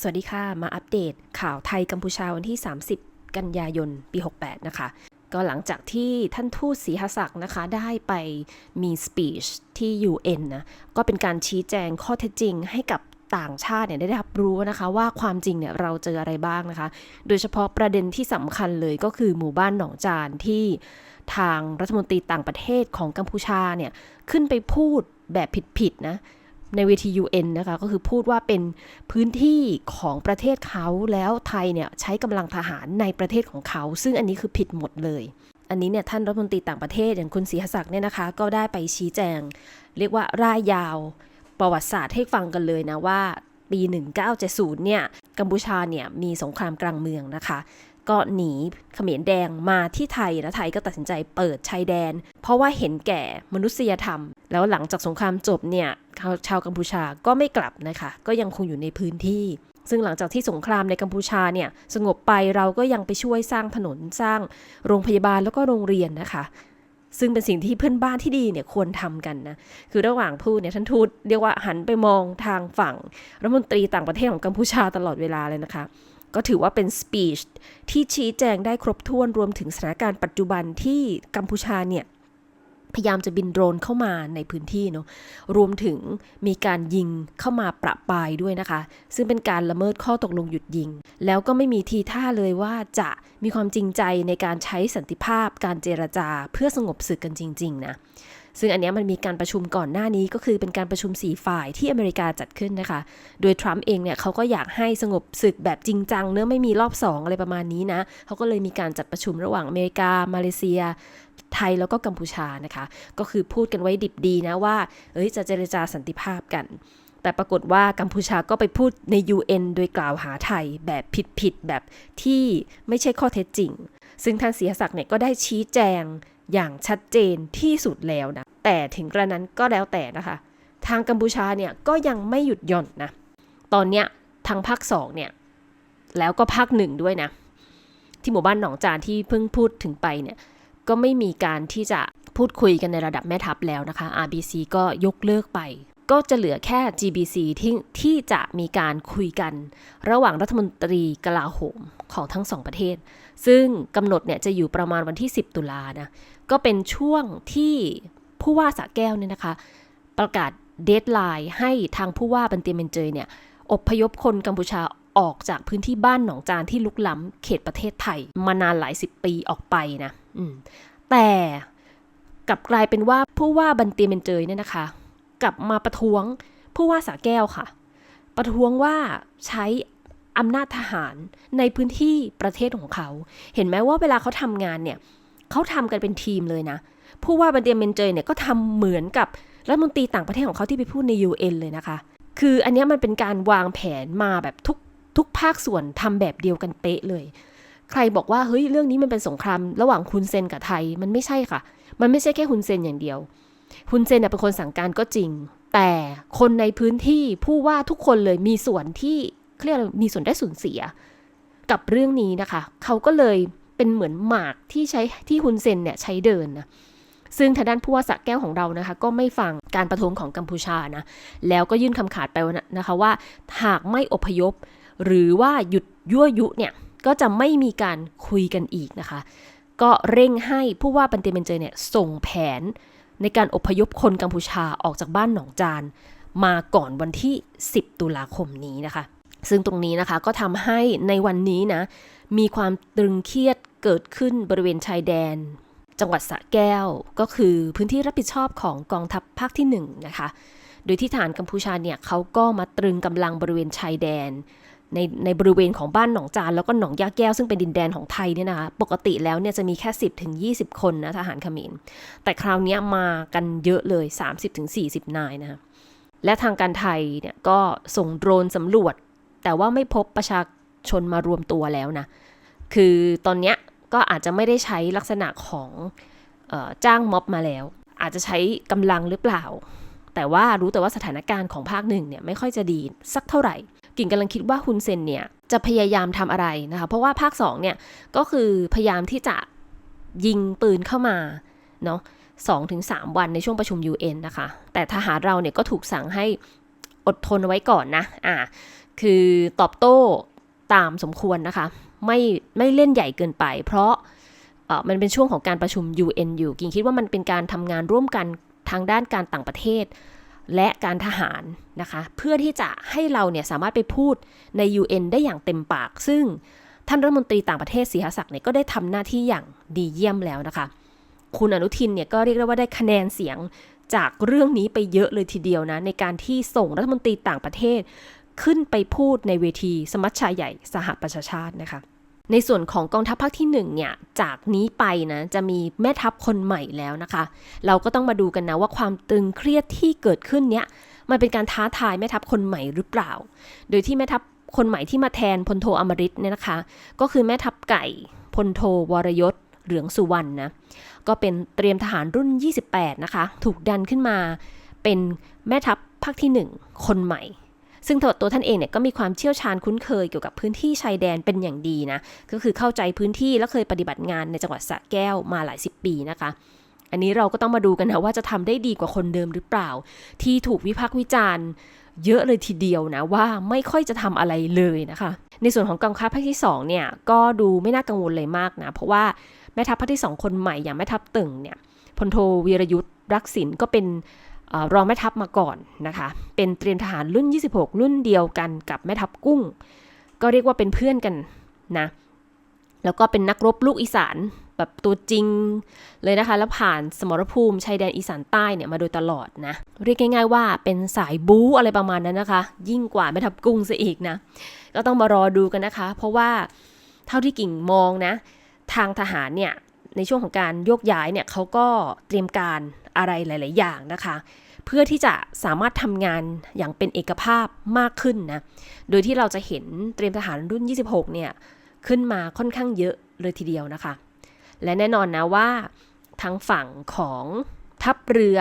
สวัสดีค่ะ มาอัปเดตข่าวไทยกัมพูชาวันที่ 30 กันยายน ปี 68 นะคะ ก็หลังจากที่ท่านทูตศรีหศักดิ์นะคะ ได้ไปมีสปีชที่ UN นะ ก็เป็นการชี้แจงข้อเท็จจริงให้กับต่างชาติเนี่ยได้รับรู้นะคะว่าความจริงเนี่ยเราเจออะไรบ้างนะคะ โดยเฉพาะประเด็นที่สำคัญเลยก็คือหมู่บ้านหนองจานที่ทางรัฐมนตรีต่างประเทศของกัมพูชาเนี่ยขึ้นไปพูดแบบผิดๆนะ ในเวที UN นะคะก็คือพูดว่าเป็นพื้นที่ของประเทศเขาแล้วไทยเนี่ยใช้กำลังทหารในประเทศของเขา ซึ่งอันนี้คือผิดหมดเลย อันนี้เนี่ยท่านรัฐมนตรีต่างประเทศอย่างคุณศรีหศักดิ์เนี่ยนะคะ ก็ได้ไปชี้แจง เรียกว่าร่ายยาวประวัติศาสตร์ให้ฟังกันเลยนะว่าปี 1970เนี่ยกัมพูชาเนี่ยมีสงครามกลางเมืองนะคะ ก็หนีเขมรแดงมาที่ไทยแล้วไทยก็ตัดสินใจเปิดชายแดน เพราะว่าเห็นแก่มนุษยธรรม แล้วหลังจากสงครามจบเนี่ยชาวกัมพูชาก็ไม่กลับนะคะ ก็ยังคงอยู่ในพื้นที่ ซึ่งหลังจากที่สงครามในกัมพูชาเนี่ยสงบไปเราก็ยังไปช่วยสร้างถนนสร้างโรงพยาบาลแล้วก็โรงเรียนนะคะ ซึ่งเป็นสิ่งที่เพื่อนบ้านที่ดีเนี่ยควรทำกันนะคือระหว่างพูดเนี่ยท่านทูตเรียกว่าหันไปมองทางฝั่งรัฐมนตรีต่างประเทศของกัมพูชาตลอดเวลาเลยนะคะ ก็ถือว่าเป็นสปีชที่ชี้แจงได้ครบถ้วนรวมถึงสถานการณ์ปัจจุบันที่กัมพูชาเนี่ยพยายามจะบินโดรนเข้ามาในพื้นที่เนาะ รวมถึงมีการยิงเข้ามาประปรายด้วยนะคะ ซึ่งเป็นการละเมิดข้อตกลงหยุดยิง แล้วก็ไม่มีทีท่าเลยว่าจะมีความจริงใจในการใช้สันติภาพการเจรจาเพื่อสงบศึกกันจริง ๆ นะ ซึ่งอันนี้มันมีการประชุมก่อนหน้านี้ก็คือเป็นการประชุมสี่ฝ่ายที่อเมริกาจัดขึ้นนะคะ โดยทรัมป์เองเนี่ยเขาก็อยากให้สงบศึกแบบจริงจังเนื้อไม่มีรอบสองอะไรประมาณนี้นะเขาก็เลยมีการจัดประชุมระหว่างอเมริกา มาเลเซียไทยแล้วก็กัมพูชานะคะ ก็คือพูดกันไว้ดิบดีนะว่า เอ้ยจะเจรจาสันติภาพกัน แต่ปรากฏว่ากัมพูชาก็ไปพูดใน UN โดยกล่าวหาไทยแบบผิดๆแบบที่ไม่ใช่ข้อเท็จจริง ซึ่งท่านเสียศักดิ์เนี่ยก็ได้ชี้แจง อย่างชัดเจนที่สุดแล้วนะ แต่ถึงกระนั้นก็แล้วแต่นะคะ ทางกัมพูชาเนี่ยก็ยังไม่หยุดหย่อนนะ ตอนเนี้ยทางภาคสองเนี่ย แล้วก็ภาคหนึ่งด้วยนะ ที่หมู่บ้านหนองจานที่เพิ่งพูดถึงไปเนี่ย ก็ไม่มีการที่จะพูดคุยกันในระดับแม่ทัพแล้วนะคะ RBC ก็ยกเลิกไป ก็จะเหลือแค่ GBC ที่ที่จะมีการคุยกัน ระหว่างรัฐมนตรีกลาโหมของทั้งสองประเทศ ซึ่งกำหนดเนี่ยจะอยู่ประมาณวันที่ 10 ตุลานะ ก็เป็นช่วงที่ผู้ว่าสระแก้วเนี่ยนะคะ ประกาศเดทไลน์ให้ทางผู้ว่าบันเตียเมนเจยเนี่ยอบพยพคนกัมพูชาออกจากพื้นที่บ้านหนองจานที่ลุกล้ำเขตประเทศไทยมานานหลายสิบปีออกไปนะแต่กลับกลายเป็นว่าผู้ว่าบันเตียเมนเจยเนี่ยนะคะ กลับมาประท้วงผู้ว่าสระแก้วค่ะ ประท้วงว่าใช้อำนาจทหารในพื้นที่ประเทศของเขา เห็นไหมว่าเวลาเขาทำงานเนี่ย เขาทำกันเป็นทีมเลยนะ ผู้ว่าบันเตียเมนเจยเนี่ยก็ทำเหมือนกับรัฐมนตรีต่างประเทศของเขาที่ไปพูดใน UN เลยนะคะ คืออันนี้มันเป็นการวางแผนมาแบบทุกทุกภาคส่วนทำแบบเดียวกันเป๊ะเลย ใครบอกว่าเฮ้ยเรื่องนี้มันเป็นสงครามระหว่างฮุนเซนกับไทยมันไม่ใช่ค่ะ มันไม่ใช่แค่ฮุนเซนอย่างเดียวฮุนเซนเป็นคนสั่งการก็จริง แต่คนในพื้นที่ผู้ว่าทุกคนเลยมีส่วนที่เรียกมีส่วนได้ส่วนเสีย กับเรื่องนี้นะคะ เขาก็เลย เป็นเหมือนหมากที่ใช้ที่ฮุนเซนเนี่ยใช้เดินนะซึ่งทางด้านผู้ว่าสะแก้วของเรานะคะ ก็ไม่ฟังการประท้วงของกัมพูชานะแล้วก็ยื่นคำขาดไปนะคะว่าหากไม่อพยพ หรือว่าหยุดยั่วยุเนี่ยก็จะไม่มีการคุยกันอีกนะคะ ก็เร่งให้ผู้ว่าบันเตเมนเจยเนี่ยส่งแผนในการอพยพคนกัมพูชาออกจากบ้านหนองจาน มาก่อนวันที่ 10 ตุลาคมนี้นะคะ ซึ่งตรงนี้นะคะก็ทำให้ในวันนี้นะ มีความตรึงเครียดเกิดขึ้นบริเวณชายแดน จังหวัดสระแก้วก็คือพื้นที่รับผิดชอบของกองทัพภาคที่1นะคะ โดยที่ฐานกัมพูชาเนี่ยเขาก็มาตรึงกำลังบริเวณชายแดนในในบริเวณของบ้านหนองจานแล้วก็หนองยาแก้วซึ่งเป็นดินแดนของไทยเนี่ยนะคะปกติแล้วเนี่ยจะมีแค่ 10ถึง20 คนนะทหารขมรแต่คราวนี้มากันเยอะเลย 30ถึง40 นายนะคะและทางการไทยเนี่ยก็ส่งโดรนสำรวจ แต่ว่าไม่พบประชาชนมารวมตัวแล้วนะ คือตอนเนี้ยก็อาจจะไม่ได้ใช้ลักษณะของออจ้างม็อบมาแล้ว อาจจะใช้กำลังหรือเปล่า แต่ว่ารู้แต่ว่าสถานการณ์ของภาคหนึ่งเนี่ยไม่ค่อยจะดีสักเท่าไหร่ กิ่งกำลังคิดว่าฮุนเซนเนี่ยจะพยายามทำอะไรนะคะเพราะว่าภาค2เนี่ยก็คือพยายามที่จะยิงปืนเข้ามาเนาะสองถึงสามวันในช่วงประชุม UN นะคะ แต่ทหารเราเนี่ยก็ถูกสั่งให้อดทนไว้ก่อนนะ อ่า คือตอบโต้ตามสมควรนะคะ ไม่ไม่เล่นใหญ่เกินไป เพราะมันเป็นช่วงของการประชุม UN อยู่กิงคิดว่ามันเป็นการทำงานร่วมกันทางด้านการต่างประเทศ และการทหารนะคะ เพื่อที่จะให้เราเนี่ยสามารถไปพูดใน UN ได้อย่างเต็มปาก ซึ่งท่านรัฐมนตรีต่างประเทศสีหศักดิ์เนี่ยก็ได้ทำหน้าที่อย่างดีเยี่ยมแล้วนะคะ คุณอนุทินเนี่ยก็เรียกได้ว่าได้คะแนนเสียงจากเรื่องนี้ไปเยอะเลยทีเดียวนะในการที่ส่งรัฐมนตรีต่างประเทศ ขึ้นไปพูดในเวทีสมัชชาใหญ่สหประชาชาตินะคะ ในส่วนของกองทัพภาคที่หนึ่งเนี่ยจากนี้ไปนะจะมีแม่ทัพคนใหม่แล้วนะคะ เราก็ต้องมาดูกันนะว่าความตึงเครียดที่เกิดขึ้นเนี่ยมันเป็นการท้าทายแม่ทัพคนใหม่หรือเปล่า โดยที่แม่ทัพคนใหม่ที่มาแทนพลโทอมริตเนี่ยนะคะ ก็คือแม่ทัพไก่พลโทวรยศเหลืองสุวรรณนะก็เป็นเตรียมทหารรุ่น 28 นะคะ ถูกดันขึ้นมาเป็นแม่ทัพภาคที่ 1 คนใหม่ ซึ่งตัวตัวท่านเองเนี่ยก็มีความเชี่ยวชาญคุ้นเคยเกี่ยวกับพื้นที่ชายแดนเป็นอย่างดีนะ ก็คือเข้าใจพื้นที่และเคยปฏิบัติงานในจังหวัดสระแก้วมาหลายสิบปีนะคะ อันนี้เราก็ต้องมาดูกันนะว่าจะทำได้ดีกว่าคนเดิมหรือเปล่า ที่ถูกวิพากษ์วิจารณ์เยอะเลยทีเดียวนะว่าไม่ค่อยจะทำอะไรเลยนะคะ ในส่วนของกองทัพภาคที่2เนี่ยก็ดูไม่น่ากังวลเลยมากนะ เพราะว่าแม่ทัพภาคที่ 2 คนใหม่อย่างแม่ทัพตึงเนี่ยพลโทวีรยุทธ์รักษินก็เป็น รองแม่ทัพมาก่อนนะคะ เป็นเตรียมทหารรุ่น 26 รุ่นเดียวกันกับแม่ทัพกุ้ง ก็เรียกว่าเป็นเพื่อนกันนะ แล้วก็เป็นนักรบลูกอีสานแบบตัวจริงเลยนะคะ แล้วผ่านสมรภูมิชายแดนอีสานใต้เนี่ยมาโดยตลอดนะ เรียกง่าย ๆ ว่าเป็นสายบู๊อะไรประมาณนั้นนะคะ ยิ่งกว่าแม่ทัพกุ้งซะอีกนะ ก็ต้องมารอดูกันนะคะ เพราะว่าเท่าที่กิ่งมองนะ ทางทหารเนี่ยในช่วงของการโยกย้ายเนี่ยเขาก็เตรียมการ อะไรหลาย ๆ อย่างนะคะ เพื่อที่จะสามารถทำงานอย่างเป็นเอกภาพมากขึ้นนะ โดยที่เราจะเห็นเตรียมทหารรุ่น 26 เนี่ย ขึ้นมาค่อนข้างเยอะเลยทีเดียวนะคะ และแน่นอนนะว่าทางฝั่งของทัพเรือ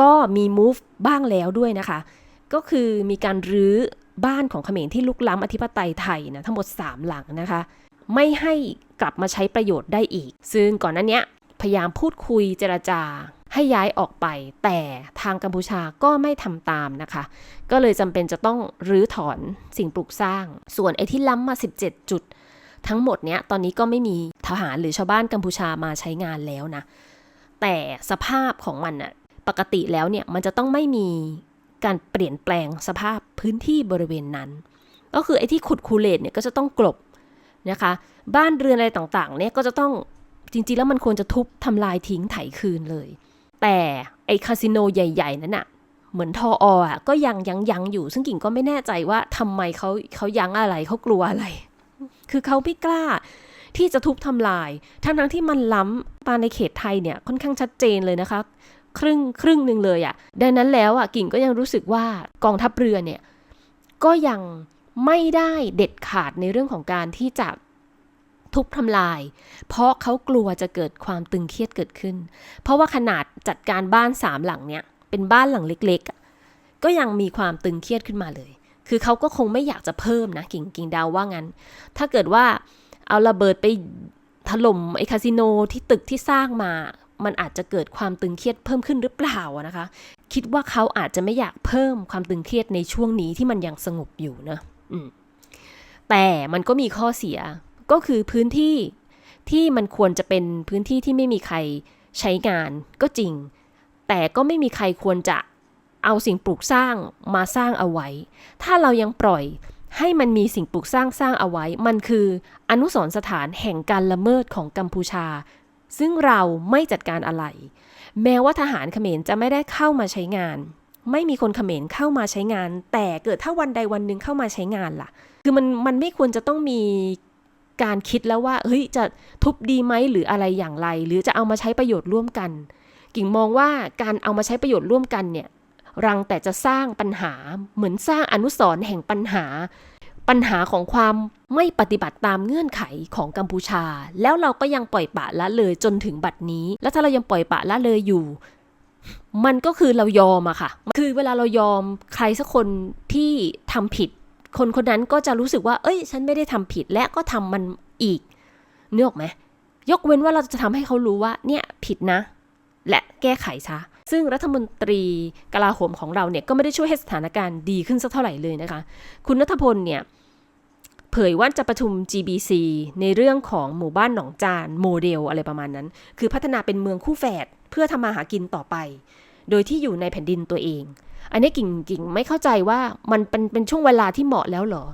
ก็มี move บ้างแล้วด้วยนะคะ ก็คือมีการรื้อบ้านของเขมรที่ลุกล้ำอธิปไตยไทยนะทั้งหมด 3 หลังนะคะ ไม่ให้กลับมาใช้ประโยชน์ได้อีก ซึ่งก่อนหน้าเนี้ยพยายามพูดคุยเจรจา ให้ย้ายออกไป แต่ทางกัมพูชาก็ไม่ทำตามนะคะ ก็เลยจำเป็นจะต้องรื้อถอนสิ่งปลูกสร้าง ส่วนไอ้ที่ล้ำมา 17 จุด ทั้งหมดเนี้ยตอนนี้ก็ไม่มีทหารหรือชาวบ้านกัมพูชามาใช้งานแล้วนะ แต่สภาพของมันอะปกติแล้วเนี่ยมันจะต้องไม่มีการเปลี่ยนแปลงสภาพพื้นที่บริเวณนั้น ก็คือไอ้ที่ขุดคูเลตเนี่ยก็จะต้องกลบนะคะ บ้านเรือนอะไรต่างๆเนี่ยก็จะต้องจริงๆแล้วมันควรจะทุบทำลายทิ้งไถคืนเลย แต่ไอคาสิโนใหญ่ ๆ นั้นอะเหมือนทอออะก็ยังยังยังอยู่ ซึ่งกิ่งก็ไม่แน่ใจว่าทำไมเขาเขายังอะไรเขากลัวอะไร คือเขาไม่กล้า ที่จะทุบทำลาย ทั้งทั้งที่มันล้ำมาในเขตไทยเนี่ยค่อนข้างชัดเจนเลยนะคะ ครึ่งครึ่งหนึ่งเลยอะ่ะ ดังนั้นแล้วอะ่ะกิ่งก็ยังรู้สึกว่ากองทัพเรือเนี่ยก็ยังไม่ได้เด็ดขาดในเรื่องของการที่จะ ทุบทำลาย เพราะเขากลัวจะเกิดความตึงเครียดเกิดขึ้น เพราะว่าขนาดจัดการบ้านสามหลังเนี่ยเป็นบ้านหลังเล็กๆ ก็ยังมีความตึงเครียดขึ้นมาเลย คือเขาก็คงไม่อยากจะเพิ่มนะกิ่งกิ่งดาวว่างั้น ถ้าเกิดว่าเอาระเบิดไปถล่มไอคาสิโนที่ตึกที่สร้างมา มันอาจจะเกิดความตึงเครียดเพิ่มขึ้นหรือเปล่านะคะ คิดว่าเขาอาจจะไม่อยากเพิ่มความตึงเครียดในช่วงนี้ที่มันยังสงบอยู่นะแต่มันก็มีข้อเสีย ก็คือพื้นที่ที่มันควรจะเป็นพื้นที่ที่ไม่มีใครใช้งานก็จริง แต่ก็ไม่มีใครควรจะเอาสิ่งปลูกสร้างมาสร้างเอาไว้ ถ้าเรายังปล่อยให้มันมีสิ่งปลูกสร้างสร้างเอาไว้ มันคืออนุสรณ์สถานแห่งการละเมิดของกัมพูชา ซึ่งเราไม่จัดการอะไร แม้ว่าทหารเขมรจะไม่ได้เข้ามาใช้งาน ไม่มีคนเขมรเข้ามาใช้งาน แต่เกิดถ้าวันใดวันหนึ่งเข้ามาใช้งานล่ะ คือมันมันไม่ควรจะต้องมี การคิดแล้วว่าเฮ้ยจะทุบดีไหมหรืออะไรอย่างไร หรือจะเอามาใช้ประโยชน์ร่วมกัน กิ่งมองว่าการเอามาใช้ประโยชน์ร่วมกันเนี่ยรังแต่จะสร้างปัญหาเหมือนสร้างอนุสรณ์แห่งปัญหา ปัญหาของความไม่ปฏิบัติตามเงื่อนไขของกัมพูชา แล้วเราก็ยังปล่อยปะละเลยจนถึงบัดนี้ แล้วถ้าเรายังปล่อยปะละเลยอยู่ มันก็คือเรายอมอะค่ะ คือเวลาเรายอมใครสักคนที่ทำผิด คนคนนั้นก็จะรู้สึกว่า เอ้ย ฉันไม่ได้ทำผิดและก็ทำมันอีกเนื้อออกไหมยกเว้นว่าเราจะทำให้เขารู้ว่า เนี่ยผิดนะ และแก้ไขซะซึ่งรัฐมนตรีกลาโหมของเราเนี่ยก็ไม่ได้ช่วยให้สถานการณ์ดีขึ้นสักเท่าไหร่เลยนะคะ คุณนัทพลเนี่ยเผยว่าจะประชุม GBC ในเรื่องของหมู่บ้านหนองจานโมเดลอะไรประมาณนั้น คือพัฒนาเป็นเมืองคู่แฝดเพื่อทำมาหากินต่อไป โดยที่อยู่ในแผ่นดินตัวเอง อันนี้กิ่งกิ่งไม่เข้าใจว่ามันเป็นเป็นช่วงเวลาที่เหมาะแล้วเหรอ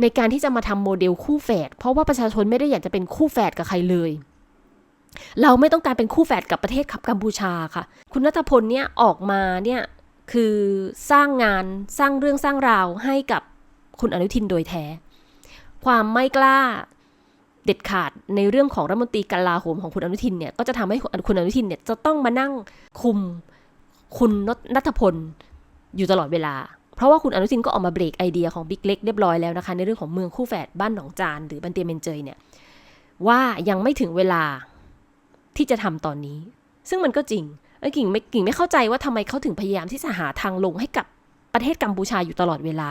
ในการที่จะมาทำโมเดลคู่แฝดเพราะว่าประชาชนไม่ได้อยากจะเป็นคู่แฝดกับใครเลยเราไม่ต้องการเป็นคู่แฝดกับประเทศขับกัมพูชาค่ะ คุณนัทพลเนี่ยออกมาเนี่ยคือสร้างงานสร้างเรื่องสร้างราวให้กับคุณอนุทินโดยแท้ ความไม่กล้าเด็ดขาดในเรื่องของรัฐมนตรีกลาโหมของคุณอนุทินเนี่ยก็จะทำให้คุณอนุทินเนี่ยจะต้องมานั่งคุมคุณนัทพล อยู่ตลอดเวลา เพราะว่าคุณอนุทินก็ออกมาเบรกไอเดียของบิ๊กเล็กเรียบร้อยแล้วนะคะ ในเรื่องของเมืองคู่แฝดบ้านหนองจานหรือบันเตียเมนเจยเนี่ยว่ายังไม่ถึงเวลาที่จะทำตอนนี้ ซึ่งมันก็จริงเอ้กิ่งไม่กิ่งไม่เข้าใจว่าทำไมเขาถึงพยายามที่จะหาทางลงให้กับประเทศกัมพูชาอยู่ตลอดเวลา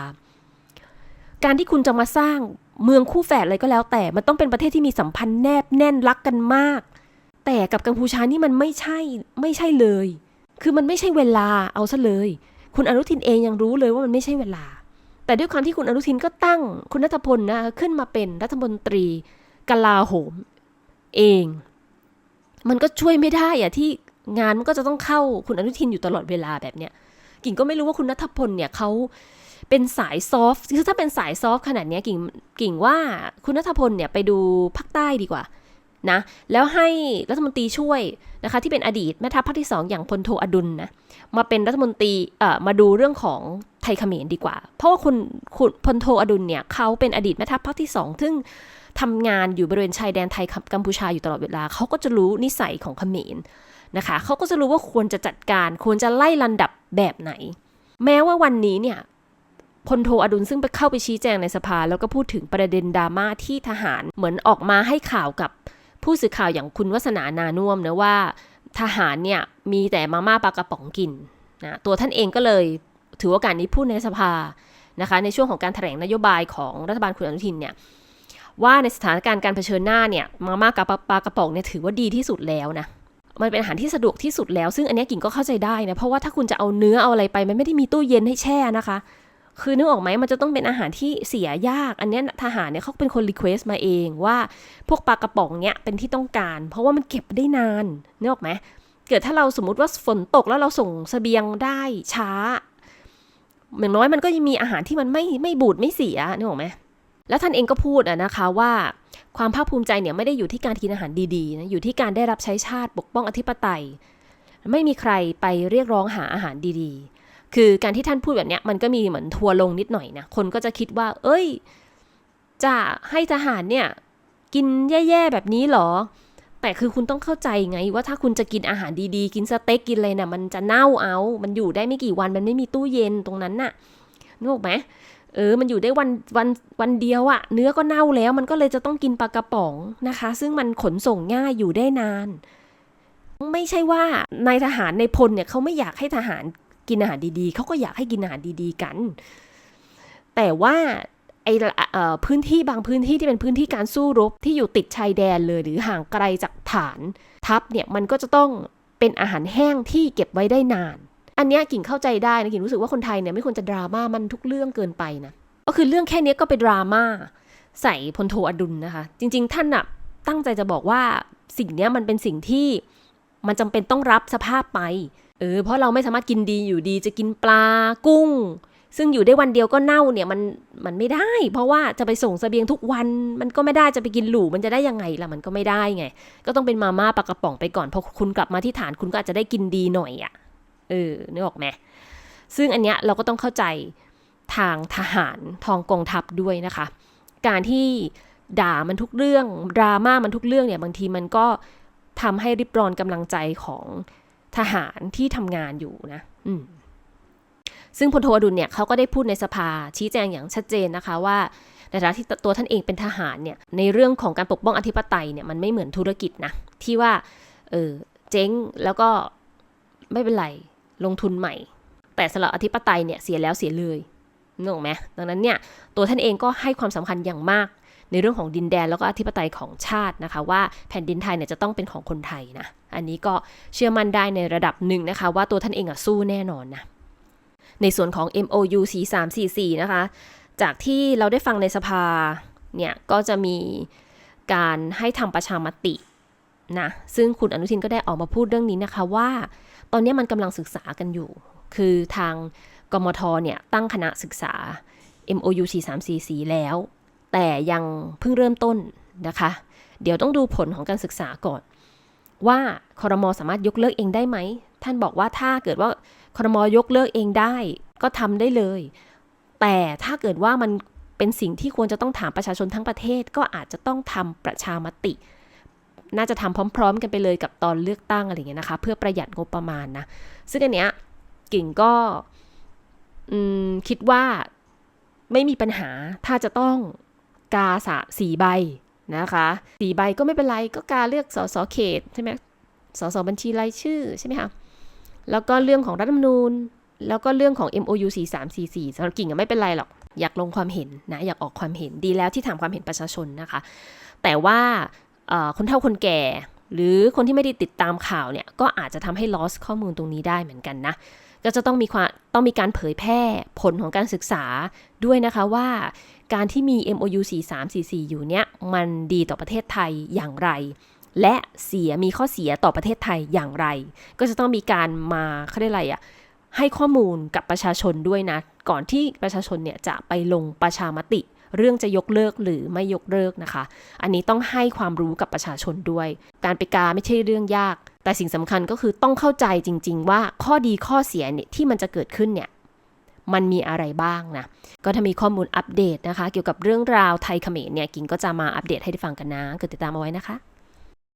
การที่คุณจะมาสร้างเมืองคู่แฝดอะไรก็แล้ว แต่มันต้องเป็นประเทศที่มีสัมพันธ์แนบแน่นรักกันมาก แต่กับกัมพูชานี่มันไม่ใช่ไม่ใช่เลย คือมันไม่ใช่เวลาเอาซะเลย คุณอนุทินเองยังรู้เลยว่ามันไม่ใช่เวลา แต่ด้วยความที่คุณอนุทินก็ตั้งคุณนัทพลนะขึ้นมาเป็นรัฐมนตรีกลาโหมเอง มันก็ช่วยไม่ได้อะที่งานมันก็จะต้องเข้าคุณอนุทินอยู่ตลอดเวลาแบบเนี้ยกิ่งก็ไม่รู้ว่าคุณนัทพลเนี่ยเขาเป็นสายซอฟต์คือถ้าเป็นสายซอฟต์ขนาดนี้กิ่งกิ่งว่าคุณนัทพลเนี่ยไปดูภาคใต้ดีกว่า นะแล้วให้รัฐมนตรีช่วยนะคะที่เป็นอดีตแม่ทัพภาคที่ 2 อย่างพลโทอดุลนะมาเป็นรัฐมนตรีเอ่อมาดูเรื่องของไทยเขมรดีกว่า เพราะว่าคุณคุณพลโทอดุลเนี่ยเขาเป็นอดีตแม่ทัพภาคที่ 2 ซึ่งทำงานอยู่บริเวณชายแดนไทยกัมพูชาอยู่ตลอดเวลาเขาก็จะรู้นิสัยของเขมรนะคะเขาก็จะรู้ว่าควรจะจัดการ ควรจะไล่ลันดับแบบไหน แม้ว่าวันนี้เนี่ยพลโทอดุลซึ่งไปเข้าไปชี้แจงในสภา แล้วก็พูดถึงประเด็นดราม่าที่ทหารเหมือนออกมาให้ข่าวกับ ผู้สื่อข่าวอย่างคุณวัฒนานานุ่มนะว่า ทหารเนี่ยมีแต่มาม่าปลากระป๋องกินนะตัวท่านเองก็เลยถือโอกาสนี้พูดในสภานะคะในช่วงของการแถลงนโยบายของรัฐบาลคุณอนุทินเนี่ยว่าในสถานการณ์การเผชิญหน้าเนี่ยมาม่ากับปลากระป๋องเนี่ยถือว่าดีที่สุดแล้วนะมันเป็นอาหารที่สะดวกที่สุดแล้ว ซึ่งอันนี้กิ่งก็เข้าใจได้นะเพราะว่าถ้าคุณจะเอาเนื้อเอาอะไรไป มันไม่ได้มีตู้เย็นให้แช่นะคะ คือนึกออกไหมมันจะต้องเป็นอาหารที่เสียยาก อันนี้ทหารเนี่ยเขาเป็นคนรีเควส์มาเองว่าพวกปลากระป๋องเนี่ยเป็นที่ต้องการ เพราะว่ามันเก็บได้นานนึกออกไหมเกิดถ้าเราสมมติว่าฝนตกแล้วเราส่งสเสบียงได้ช้าอย่างน้อยมันก็ยังมีอาหารที่มันไม่ไม่บูดไม่เสียนึกออกไหมแล้วท่านเองก็พูดอะนะคะว่าความภาคภูมิใจเนี่ยไม่ได้อยู่ที่การกินอาหารดีๆนะอยู่ที่การได้รับใช้ชาติปกป้องอธิปไตย ไม่มีใครไปเรียกร้องหาอาหารดีๆ คือการที่ท่านพูดแบบนี้มันก็มีเหมือนทัวลงนิดหน่อยนะคนก็จะคิดว่า เอ้ย จะให้ทหารเนี่ยกินแย่ๆแบบนี้หรอ แต่คือคุณต้องเข้าใจไงว่าถ้าคุณจะกินอาหารดีๆ กินสเต็กกินอะไรนะ่ะมันจะเน่าเอา มันอยู่ได้ไม่กี่วันมันไม่มีตู้เย็นตรงนั้นน่ะนึกออกไหมเออ มันอยู่ได้วันวันวันเดียวอะเนื้อก็เน่าแล้ว มันก็เลยจะต้องกินปลากระป๋องนะคะ ซึ่งมันขนส่งง่ายอยู่ได้นาน ไม่ใช่ว่านายทหารในพลเนี่ยเขาไม่อยากให้ทหาร กินอาหารดีๆ เขาก็อยากให้กินอาหารดีๆกัน แต่ว่าไอพื้นที่บางพื้นที่ที่เป็นพื้นที่การสู้รบที่อยู่ติดชายแดนเลย หรือห่างไกลจากฐานทัพเนี่ยมันก็จะต้องเป็นอาหารแห้งที่เก็บไว้ได้นาน อันนี้กิ่งเข้าใจได้นะกิ่งรู้สึกว่าคนไทยเนี่ยไม่ควรจะดราม่ามันทุกเรื่องเกินไปนะก็คือเรื่องแค่นี้ก็ไปดราม่าใส่พลโทอดุลนะคะ จริง ๆ ท่านอะตั้งใจจะบอกว่าสิ่งนี้มันเป็นสิ่งที่มันจำเป็นต้องรับสภาพไป เออเพราะเราไม่สามารถกินดีอยู่ดีจะกินปลากุ้ง ซึ่งอยู่ได้วันเดียวก็เน่าเนี่ยมันมันไม่ได้ เพราะว่าจะไปส่งสเสบียงทุกวันมันก็ไม่ได้จะไปกินหลูมันจะได้ยังไงล่ะมันก็ไม่ได้ไง ก็ต้องเป็นมาม่าปลากระป๋องไปก่อนพอคุณกลับมาที่ฐานคุณก็อาจจะได้กินดีหน่อยอะ่ะเออนึกออกไหมซึ่งอันเนี้ยเราก็ต้องเข้าใจทางทหารทองกองทัพด้วยนะคะ การที่ด่ามันทุกเรื่องดราม่ามันทุกเรื่องเนี่ยบางทีมันก็ทำให้ริบรอนกำลังใจของ ทหารที่ทำงานอยู่นะ อืมซึ่งพลโทอดุลเนี่ยเขาก็ได้พูดในสภาชี้แจงอย่างชัดเจนนะคะว่าในฐานะที่ตัวท่านเองเป็นทหารเนี่ยในเรื่องของการปกป้องอธิปไตยเนี่ยมันไม่เหมือนธุรกิจนะที่ว่าเออเจ๊งแล้วก็ไม่เป็นไรลงทุนใหม่ แต่สำหรับอธิปไตยเนี่ยเสียแล้วเสียเลยนึกออกไหมดังนั้นเนี่ยตัวท่านเองก็ให้ความสำคัญอย่างมาก ในเรื่องของดินแดนแล้วก็อธิปไตยของชาตินะคะ ว่าแผ่นดินไทยเนี่ยจะต้องเป็นของคนไทยนะ อันนี้ก็เชื่อมั่นได้ในระดับหนึ่งนะคะ ว่าตัวท่านเองอะสู้แน่นอนนะ ในส่วนของ MOU 4344 นะคะ จากที่เราได้ฟังในสภาเนี่ยก็จะมีการให้ทำประชามตินะซึ่งคุณอนุทินก็ได้ออกมาพูดเรื่องนี้นะคะว่า ตอนนี้มันกำลังศึกษากันอยู่ คือทางกมทเนี่ยตั้งคณะศึกษา MOU 4344 แล้ว แต่ยังเพิ่งเริ่มต้นนะคะ เดี๋ยวต้องดูผลของการศึกษาก่อน ว่าคอรมอสามารถยกเลิกเองได้ไหม ท่านบอกว่าถ้าเกิดว่าคอรมอยกเลิกเองได้ ก็ทำได้เลย แต่ถ้าเกิดว่ามันเป็นสิ่งที่ควรจะต้องถามประชาชนทั้งประเทศ ก็อาจจะต้องทำประชามติ น่าจะทำพร้อม ๆ กันไปเลยกับตอนเลือกตั้งอะไรอย่างเงี้ยนะคะ เพื่อประหยัดงบประมาณนะ ซึ่งอันเนี้ยกิ่งก็คิดว่าไม่มีปัญหาถ้าจะต้อง กาสะสี่ใบนะคะสี่ใบก็ไม่เป็นไรก็กาเลือกสสเขตใช่ไหมสสบัญชีรายชื่อใช่ไหมคะแล้วก็เรื่องของรัฐธรรมนูญ แล้วก็เรื่องของ MOU 4344สำหรับกิ่งไม่เป็นไรหรอก อยากลงความเห็นนะ อยากออกความเห็นดีแล้วที่ถามความเห็นประชาชนนะคะ แต่ว่าคนเฒ่าคนแก่ หรือคนที่ไม่ได้ติดตามข่าวเนี่ย ก็อาจจะทำให้ loss ข้อมูลตรงนี้ได้เหมือนกันนะ ก็จะต้องมีความต้องมีการเผยแพร่ผลของการศึกษาด้วยนะคะว่า การที่มี MOU 4344 อยู่เนี่ยมันดีต่อประเทศไทยอย่างไร และเสียมีข้อเสียต่อประเทศไทยอย่างไร ก็จะต้องมีการมาเขาเรียกอะไรอะให้ข้อมูลกับประชาชนด้วยนะ ก่อนที่ประชาชนเนี่ยจะไปลงประชามติ เรื่องจะยกเลิกหรือไม่ยกเลิกนะคะ อันนี้ต้องให้ความรู้กับประชาชนด้วย การไปกาไม่ใช่เรื่องยาก แต่สิ่งสำคัญก็คือต้องเข้าใจจริง ๆ ว่าข้อดีข้อเสียเนี่ยที่มันจะเกิดขึ้นเนี่ยมันมีอะไรบ้างนะ ก็ถ้ามีข้อมูลอัปเดตนะคะ เกี่ยวกับเรื่องราวไทยเขมรเนี่ย กิ่งก็จะมาอัปเดตให้ได้ฟังกันนะ กดติดตามเอาไว้นะคะ